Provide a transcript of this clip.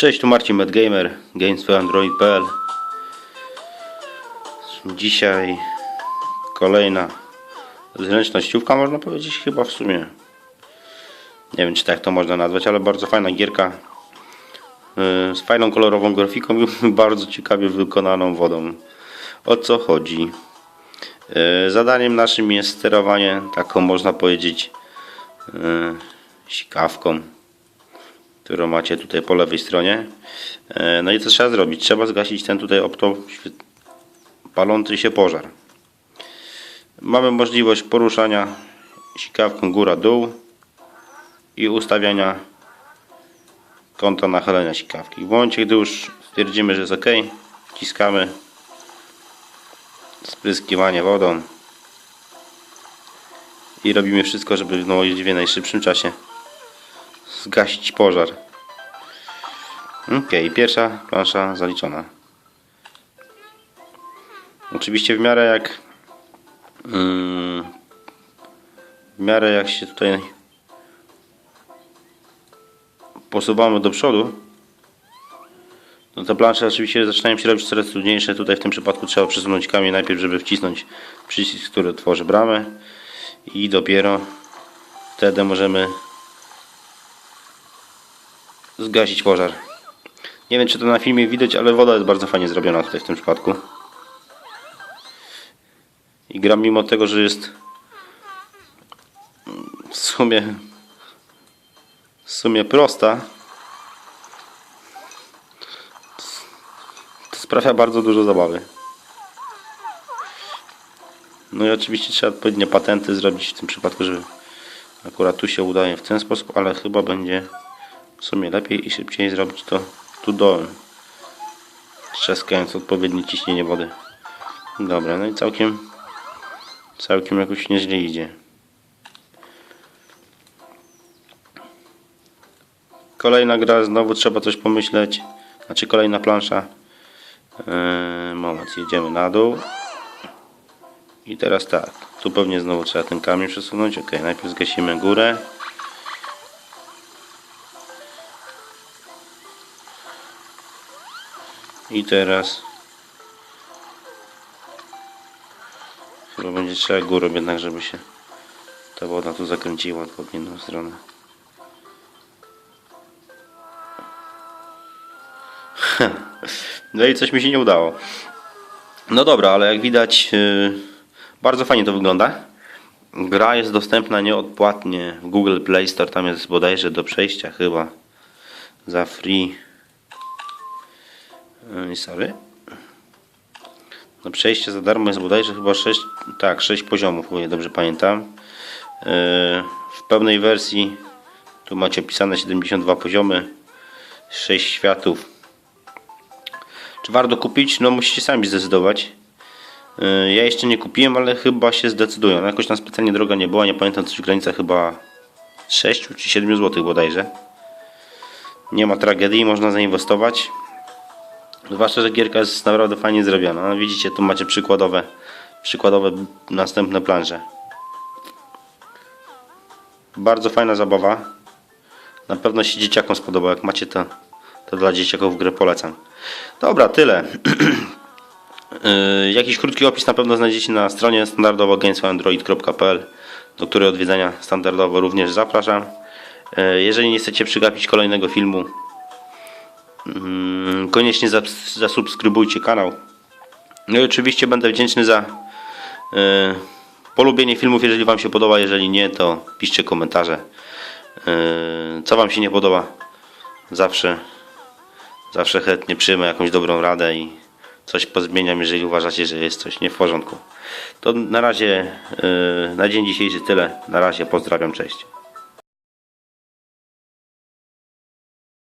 Cześć, tu Marcin Medgamer, gamesfoandroid.pl Dzisiaj kolejna zręcznościówka, można powiedzieć chyba w sumie. Nie wiem, czy tak to można nazwać, ale bardzo fajna gierka yy, z fajną kolorową grafiką i bardzo ciekawie wykonaną wodą. O co chodzi? Yy, Zadaniem naszym jest sterowanie taką, można powiedzieć, yy, sikawką którą macie tutaj po lewej stronie. E, No i co trzeba zrobić? Trzeba zgasić ten tutaj opto palący się pożar. Mamy możliwość poruszania sikawką góra-dół i ustawiania kąta nachylenia sikawki. W momencie, gdy już stwierdzimy, że jest ok, wciskamy spryskiwanie wodą i robimy wszystko, żeby w możliwie najszybszym czasie zgasić pożar. Ok, pierwsza plansza zaliczona. Oczywiście w miarę jak mm, w miarę jak się tutaj posuwamy do przodu no te plansze oczywiście zaczynają się robić coraz trudniejsze. Tutaj w tym przypadku trzeba przesunąć kamień najpierw, żeby wcisnąć przycisk, który tworzy bramę i dopiero wtedy możemy zgasić pożar. Nie wiem czy to na filmie widać, ale woda jest bardzo fajnie zrobiona tutaj w tym przypadku. I gra mimo tego, że jest w sumie w sumie prosta, to sprawia bardzo dużo zabawy. No i oczywiście trzeba odpowiednie patenty zrobić w tym przypadku, żeby akurat tu się udaje w ten sposób, ale chyba będzie w sumie lepiej i szybciej zrobić to tu dołem trzaskając odpowiednie ciśnienie wody. Dobra no i całkiem całkiem jakoś nieźle idzie. Kolejna gra znowu trzeba coś pomyśleć. Znaczy kolejna plansza. Eee, moment jedziemy na dół. I teraz tak tu pewnie znowu trzeba ten kamień przesunąć. Ok najpierw zgasimy górę I teraz chyba będzie trzeba górą jednak, żeby się ta woda tu zakręciła w odpowiednią stronę. No i coś mi się nie udało. No dobra, ale jak widać yy, bardzo fajnie to wygląda. Gra jest dostępna nieodpłatnie w Google Play Store, tam jest bodajże do przejścia chyba za free. Yy, sorry. No przejście za darmo jest bodajże chyba 6, tak, 6 poziomów, o dobrze pamiętam. Yy, w pełnej wersji tu macie opisane 72 poziomy, 6 światów. Czy warto kupić? No musicie sami zdecydować. Yy, Ja jeszcze nie kupiłem, ale chyba się zdecyduję. No, jakoś tam specjalnie droga nie była, nie pamiętam coś granica chyba 6 czy 7 zł bodajże. Nie ma tragedii, można zainwestować. Zwłaszcza, że gierka jest naprawdę fajnie zrobiona. No, widzicie, tu macie przykładowe, przykładowe następne planże. Bardzo fajna zabawa. Na pewno się dzieciakom spodoba. Jak macie to, to dla dzieciaków grę polecam. Dobra, tyle. Yy, Jakiś krótki opis na pewno znajdziecie na stronie standardowo gamesandroid.pl do której odwiedzenia standardowo również zapraszam. Yy, Jeżeli nie chcecie przegapić kolejnego filmu, Koniecznie zas- zasubskrybujcie kanał. No i oczywiście będę wdzięczny za e, polubienie filmów, jeżeli Wam się podoba. Jeżeli nie, to piszcie komentarze. E, co Wam się nie podoba? Zawsze, zawsze chętnie przyjmę jakąś dobrą radę i coś pozmieniam, jeżeli uważacie, że jest coś nie w porządku. To na razie, e, na dzień dzisiejszy tyle. Na razie, pozdrawiam, cześć.